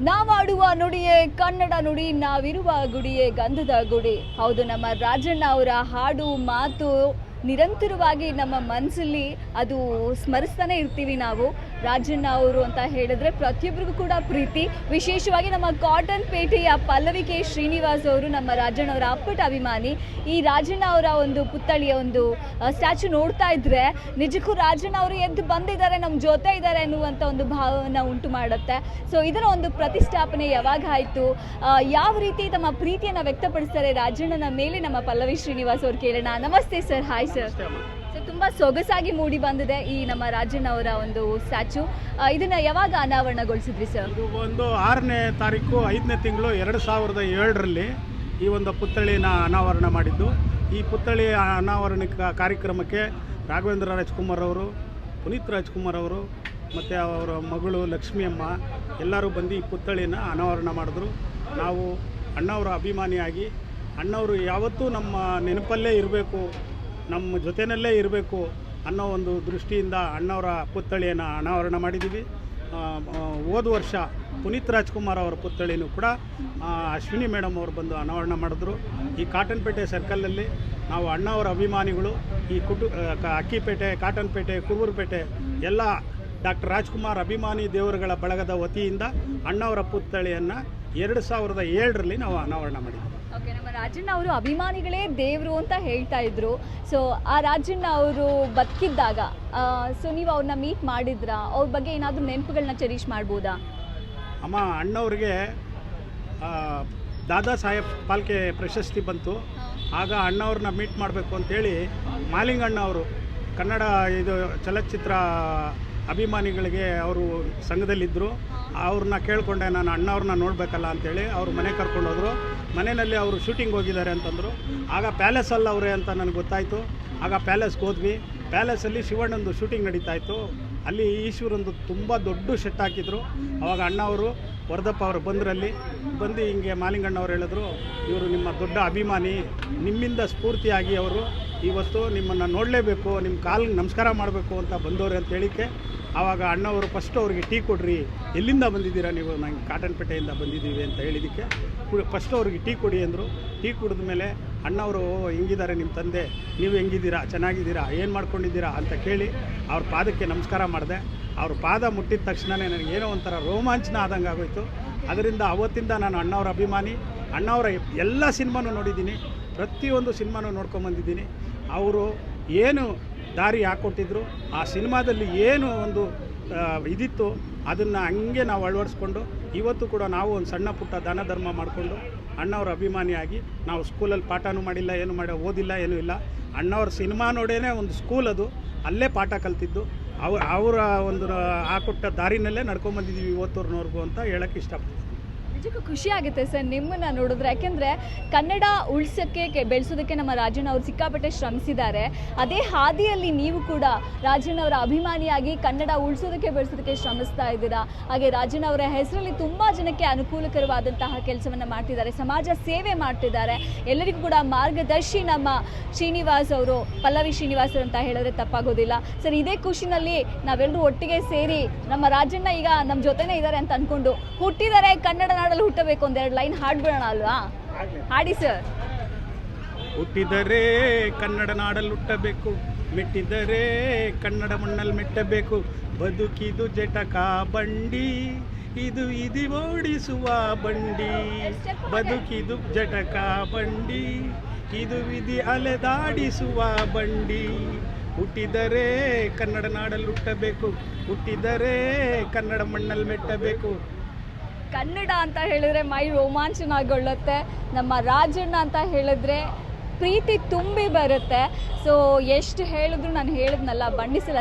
ನಾವಾಡುವ ನುಡಿಯೇ ಕನ್ನಡ ನುಡಿ ನಾವಿರುವ ಗುಡಿಯೇ ಗಂಧದ ಗುಡಿ. ಹೌದು ನಮ್ಮ ರಾಜಣ್ಣ ಅವರ ಹಾಡು ಮಾತು ನಿರಂತರವಾಗಿ ನಮ್ಮ ಮನಸ್ಸಲ್ಲಿ ಅದು ಸ್ಮರಿಸ್ತಾನೆ ಇರ್ತೀವಿ ನಾವು. ರಾಜಣ್ಣ ಅವರು ಅಂತ ಹೇಳಿದ್ರೆ ಪ್ರತಿಯೊಬ್ಬರಿಗೂ ಕೂಡ ಪ್ರೀತಿ. ವಿಶೇಷವಾಗಿ ನಮ್ಮ ಕಾಟನ್ ಪೇಟೆಯ ಪಲ್ಲವಿ ಕೆ ಶ್ರೀನಿವಾಸ್ ಅವರು ನಮ್ಮ ರಾಜಣ್ಣ ಅವರ ಅಪ್ಪಟ ಅಭಿಮಾನಿ. ಈ ರಾಜಣ್ಣ ಅವರ ಒಂದು ಪುತ್ಥಳಿಯ ಒಂದು ಸ್ಟ್ಯಾಚು ನೋಡ್ತಾ ಇದ್ರೆ ನಿಜಕ್ಕೂ ರಾಜಣ್ಣ ಅವರು ಎದ್ದು ಬಂದಿದ್ದಾರೆ ನಮ್ಮ ಜೊತೆ ಇದ್ದಾರೆ ಅನ್ನುವಂಥ ಒಂದು ಭಾವವನ್ನು ಉಂಟು ಮಾಡುತ್ತೆ. ಸೊ ಇದರ ಒಂದು ಪ್ರತಿಷ್ಠಾಪನೆ ಯಾವಾಗ ಆಯಿತು? ಯಾವ ರೀತಿ ತಮ್ಮ ಪ್ರೀತಿಯನ್ನು ವ್ಯಕ್ತಪಡಿಸ್ತಾರೆ ರಾಜಣ್ಣನ ಮೇಲೆ ನಮ್ಮ ಪಲ್ಲವಿ ಶ್ರೀನಿವಾಸ್ ಅವರು ಕೇಳೋಣ. ನಮಸ್ತೆ ಸರ್, ಹಾಯ್ ಸರ್ ಸರ್ ತುಂಬ ಸೊಗಸಾಗಿ ಮೂಡಿ ಬಂದಿದೆ ಈ ನಮ್ಮ ರಾಜಣ್ಣವರ ಒಂದು ಸ್ಟ್ಯಾಚು. ಇದನ್ನ ಯಾವಾಗ ಅನಾವರಣಗೊಳಿಸಿದ್ರಿ ಸರ್ ಇದು ಒಂದು ಆರನೇ ತಾರೀಕು, ಐದನೇ ತಿಂಗಳು ಎರಡು ಸಾವಿರದ ಏಳರಲ್ಲಿ ಈ ಒಂದು ಪುತ್ಥಳಿನ ಅನಾವರಣ ಮಾಡಿದ್ದು. ಈ ಪುತ್ಥಳಿ ಅನಾವರಣ ಕಾರ್ಯಕ್ರಮಕ್ಕೆ ರಾಘವೇಂದ್ರ ರಾಜ್ಕುಮಾರ್ ಅವರು, ಪುನೀತ್ ರಾಜ್ಕುಮಾರ್ ಅವರು, ಮತ್ತು ಅವರ ಮಗಳು ಲಕ್ಷ್ಮಿಯಮ್ಮ ಎಲ್ಲರೂ ಬಂದು ಈ ಪುತ್ಥಳಿನ ಅನಾವರಣ ಮಾಡಿದ್ರು. ನಾವು ಅಣ್ಣವರ ಅಭಿಮಾನಿಯಾಗಿ, ಅಣ್ಣವರು ಯಾವತ್ತೂ ನಮ್ಮ ನೆನಪಲ್ಲೇ ಇರಬೇಕು ನಮ್ಮ ಜೊತೆಯಲ್ಲೇ ಇರಬೇಕು ಅನ್ನೋ ಒಂದು ದೃಷ್ಟಿಯಿಂದ ಅಣ್ಣವರ ಪುತ್ಥಳಿಯನ್ನು ಅನಾವರಣ ಮಾಡಿದ್ದೀವಿ. ಹೋದ ವರ್ಷ ಪುನೀತ್ ರಾಜ್ಕುಮಾರ್ ಅವರ ಪುತ್ಥಳಿನೂ ಕೂಡ ಅಶ್ವಿನಿ ಮೇಡಮ್ ಅವರು ಬಂದು ಅನಾವರಣ ಮಾಡಿದ್ರು. ಈ ಕಾಟನ್ಪೇಟೆ ಸರ್ಕಲಲ್ಲಿ ನಾವು ಅಣ್ಣವರ ಅಭಿಮಾನಿಗಳು, ಈ ಕುಟು ಅಕ್ಕಿಪೇಟೆ, ಕಾಟನ್ಪೇಟೆ, ಕುರುಬುರಪೇಟೆ ಎಲ್ಲ ಡಾಕ್ಟರ್ ರಾಜ್ಕುಮಾರ್ ಅಭಿಮಾನಿ ದೇವರುಗಳ ಬಳಗದ ವತಿಯಿಂದ ಅಣ್ಣವರ ಪುತ್ಥಳಿಯನ್ನು ಎರಡು ಸಾವಿರದ ಏಳರಲ್ಲಿ ನಾವು ಅನಾವರಣ ಮಾಡಿದ್ವಿ. ಓಕೆ ನಮ್ಮ ರಾಜಣ್ಣ ಅವರು ಅಭಿಮಾನಿಗಳೇ ದೇವರು ಅಂತ ಹೇಳ್ತಾ ಇದ್ರು. ಸೊ ಆ ರಾಜಣ್ಣ ಅವರು ಬದುಕಿದ್ದಾಗ ಸೊ ನೀವು ಅವ್ರನ್ನ ಮೀಟ್ ಮಾಡಿದ್ರಾ? ಅವ್ರ ಬಗ್ಗೆ ಏನಾದರೂ ನೆನಪುಗಳನ್ನ ಚೆರೀಶ್ ಮಾಡ್ಬೋದಾ? ಅಮ್ಮ ಅಣ್ಣವ್ರಿಗೆ ದಾದಾ ಸಾಹೇಬ್ ಪಾಲ್ಕೆ ಪ್ರಶಸ್ತಿ ಬಂತು. ಆಗ ಅಣ್ಣವ್ರನ್ನ ಮೀಟ್ ಮಾಡಬೇಕು ಅಂತೇಳಿ ಮಾಲಿಂಗಣ್ಣ ಅವರು ಕನ್ನಡ ಇದು ಚಲನಚಿತ್ರ ಅಭಿಮಾನಿಗಳಿಗೆ ಅವರು ಸಂಘದಲ್ಲಿದ್ದರು. ಅವ್ರನ್ನ ಕೇಳಿಕೊಂಡೆ, ನಾನು ಅಣ್ಣವ್ರನ್ನ ನೋಡಬೇಕಲ್ಲ ಅಂತೇಳಿ ಅವರು ಮನೆ ಕರ್ಕೊಂಡು ಹೋದರು ಮನೆಯಲ್ಲಿ ಅವರು ಶೂಟಿಂಗ್ ಹೋಗಿದ್ದಾರೆ ಅಂತಂದರು. ಆಗ ಪ್ಯಾಲೇಸಲ್ಲಿ ಅವರೇ ಅಂತ ನನಗೆ ಗೊತ್ತಾಯಿತು. ಆಗ ಪ್ಯಾಲೇಸ್ಗೆ ಹೋದ್ವಿ. ಪ್ಯಾಲೇಸಲ್ಲಿ ಶಿವಣ್ಣಂದು ಶೂಟಿಂಗ್ ನಡೀತಾ ಇತ್ತು. ಅಲ್ಲಿ ಈಶ್ವರಂದು ತುಂಬ ದೊಡ್ಡ ಶೆಟ್ ಹಾಕಿದ್ರು. ಅವಾಗ ಅಣ್ಣ ಅವರು ವರದಪ್ಪ ಅವರು ಬಂದರಲ್ಲಿ, ಬಂದು ಹಿಂಗೆ ಮಾಲಿಂಗಣ್ಣವ್ರು ಹೇಳಿದ್ರು, ಇವರು ನಿಮ್ಮ ದೊಡ್ಡ ಅಭಿಮಾನಿ. ನಿಮ್ಮಿಂದ ಸ್ಫೂರ್ತಿಯಾಗಿ ಅವರು ಇವತ್ತು ನಿಮ್ಮನ್ನು ನೋಡಲೇಬೇಕು, ನಿಮ್ಮ ಕಾಲಿಗೆ ನಮಸ್ಕಾರ ಮಾಡಬೇಕು ಅಂತ ಬಂದವ್ರೆ ಅಂತ ಹೇಳಿಕ್ಕೆ ಆವಾಗ ಅಣ್ಣವರು ಫಸ್ಟ್ ಅವ್ರಿಗೆ ಟೀ ಕೊಡ್ರಿ, ಎಲ್ಲಿಂದ ಬಂದಿದ್ದೀರಾ ನೀವು? ನಂಗೆ ಕಾಟನ್ಪೇಟೆಯಿಂದ ಬಂದಿದ್ದೀವಿ ಅಂತ ಹೇಳಿದ್ದಕ್ಕೆ ಫಸ್ಟ್ ಅವ್ರಿಗೆ ಟೀ ಕೊಡಿ ಅಂದರು. ಟೀ ಕುಡಿದ ಮೇಲೆ ಅಣ್ಣವರು ಹೆಂಗಿದ್ದಾರೆ ನಿಮ್ಮ ತಂದೆ? ನೀವು ಹೆಂಗಿದ್ದೀರಾ? ಚೆನ್ನಾಗಿದ್ದೀರಾ? ಏನು ಮಾಡ್ಕೊಂಡಿದ್ದೀರಾ? ಅಂತ ಕೇಳಿ ಅವ್ರ ಪಾದಕ್ಕೆ ನಮಸ್ಕಾರ ಮಾಡಿದೆ. ಅವ್ರ ಪಾದ ಮುಟ್ಟಿದ ತಕ್ಷಣವೇ ನನಗೆ ಏನೋ ಒಂಥರ ರೋಮಾಂಚನ ಆದಂಗೆ ಆಗೋಯಿತು. ಅದರಿಂದ ಅವತ್ತಿಂದ ನಾನು ಅಣ್ಣವ್ರ ಅಭಿಮಾನಿ. ಅಣ್ಣವರ ಎಲ್ಲ ಸಿನಿಮಾನೂ ನೋಡಿದ್ದೀನಿ. ಪ್ರತಿಯೊಂದು ಸಿನಿಮಾನೂ ನೋಡ್ಕೊಂಬಂದಿದ್ದೀನಿ. ಅವರು ಏನು ದಾರಿ ಹಾಕ್ಕೊಟ್ಟಿದ್ರು ಆ ಸಿನಿಮಾದಲ್ಲಿ ಏನು ಒಂದು ಇದಿತ್ತು ಅದನ್ನು ಹಂಗೆ ನಾವು ಅಳವಡಿಸ್ಕೊಂಡು, ಇವತ್ತು ಕೂಡ ನಾವು ಒಂದು ಸಣ್ಣ ಪುಟ್ಟ ದಾನ ಧರ್ಮ ಮಾಡಿಕೊಂಡು, ಅಣ್ಣವ್ರ ಅಭಿಮಾನಿಯಾಗಿ ನಾವು ಸ್ಕೂಲಲ್ಲಿ ಪಾಠನೂ ಮಾಡಿಲ್ಲ, ಏನು ಮಾಡಿ, ಓದಿಲ್ಲ, ಏನೂ ಇಲ್ಲ. ಅಣ್ಣವ್ರ ಸಿನಿಮಾ ನೋಡೇನೆ ಒಂದು ಸ್ಕೂಲ್ ಅದು, ಅಲ್ಲೇ ಪಾಠ ಕಲ್ತಿದ್ದು. ಅವ್ರ ಅವರ ಒಂದು, ಆ ಕೊಟ್ಟ ದಾರಿನಲ್ಲೇ ನಡ್ಕೊಂಬಂದಿದ್ದೀವಿ ಇವತ್ತೂರ್ನವ್ರಿಗೂ ಅಂತ ಹೇಳೋಕ್ಕೆ ಇಷ್ಟಪಡ್ತೀನಿ. ನಿಜಕ್ಕೂ ಖುಷಿ ಆಗುತ್ತೆ ಸರ್ ನಿಮ್ಮನ್ನ ನೋಡಿದ್ರೆ. ಯಾಕೆಂದ್ರೆ ಕನ್ನಡ ಉಳಿಸೋಕ್ಕೆ ಬೆಳೆಸೋದಕ್ಕೆ ನಮ್ಮ ರಾಜಣ್ಣ ಅವರು ಸಿಕ್ಕಾಪಟ್ಟೆ ಶ್ರಮಿಸಿದ್ದಾರೆ. ಅದೇ ಹಾದಿಯಲ್ಲಿ ನೀವು ಕೂಡ ರಾಜಣ್ಣ ಅವರ ಅಭಿಮಾನಿಯಾಗಿ ಕನ್ನಡ ಉಳಿಸೋದಕ್ಕೆ, ಬೆಳೆಸೋದಕ್ಕೆ ಶ್ರಮಿಸ್ತಾ ಇದ್ದೀರಾ? ಹಾಗೆ ರಾಜಣ್ಣ ಅವರ ಹೆಸರಲ್ಲಿ ತುಂಬಾ ಜನಕ್ಕೆ ಅನುಕೂಲಕರವಾದಂತಹ ಕೆಲಸವನ್ನ ಮಾಡ್ತಿದ್ದಾರೆ. ಸಮಾಜ ಸೇವೆ ಮಾಡ್ತಿದ್ದಾರೆ. ಎಲ್ಲರಿಗೂ ಕೂಡ ಮಾರ್ಗದರ್ಶಿ ನಮ್ಮ ಶ್ರೀನಿವಾಸ್ ಅವರು, ಪಲ್ಲವಿ ಶ್ರೀನಿವಾಸ್ ಅಂತ ಹೇಳಿದ್ರೆ ತಪ್ಪಾಗೋದಿಲ್ಲ. ಸರ್, ಇದೇ ಖುಷಿನಲ್ಲಿ ನಾವೆಲ್ಲರೂ ಒಟ್ಟಿಗೆ ಸೇರಿ ನಮ್ಮ ರಾಜಣ್ಣ ಈಗ ನಮ್ಮ ಜೊತೆನೇ ಇದ್ದಾರೆ ಅಂತ ಅನ್ಕೊಂಡು ಹುಟ್ಟಿದರೆ ಕನ್ನಡ ನಾಡಲ್ಲಿ ಹುಟ್ಟಬೇಕು ಒಂದೆರಡು ಲೈನ್ ಹಾಡ್ಬಿಡೋಣ ಅಲ್ವಾ? ಹಾಡಿ ಸರ್ ಹುಟ್ಟಿದರೆ ಕನ್ನಡ ನಾಡಲ್ಲಿ ಹುಟ್ಟಬೇಕು ಮೆಟ್ಟಿದರೆ ಕನ್ನಡ ಮಣ್ಣಲ್ಲಿ ಮೆಟ್ಟಬೇಕು. ಬದುಕಿದು ಜಟಕ ಬಂಡಿ ಇದು ಇದು ಓಡಿಸುವ ಬಂಡಿ. ಬದುಕಿದು ಜಟಕ ಬಂಡಿ ಇದು ವಿಧಿ ಅಲೆದಾಡಿಸುವ ಬಂಡಿ. ಹುಟ್ಟಿದರೆ ಕನ್ನಡ ನಾಡಲ್ಲಿ ಹುಟ್ಟಬೇಕು ಹುಟ್ಟಿದರೆ ಕನ್ನಡ ಮಣ್ಣಲ್ಲಿ ಮೆಟ್ಟಬೇಕು. ಕನ್ನಡ ಅಂತ ಹೇಳಿದ್ರೆ ಮೈ ರೋಮಾಂಚನಗೊಳ್ಳುತ್ತೆ, ನಮ್ಮ ರಾಜಣ್ಣ ಅಂತ ಹೇಳಿದ್ರೆ ಪ್ರೀತಿ ತುಂಬಿ ಬರುತ್ತೆ. ಸೊ ಎಷ್ಟು ಹೇಳಿದ್ರು ನಾನು ಹೇಳಿದ್ನಲ್ಲ ಬಣ್ಣಿಸಲು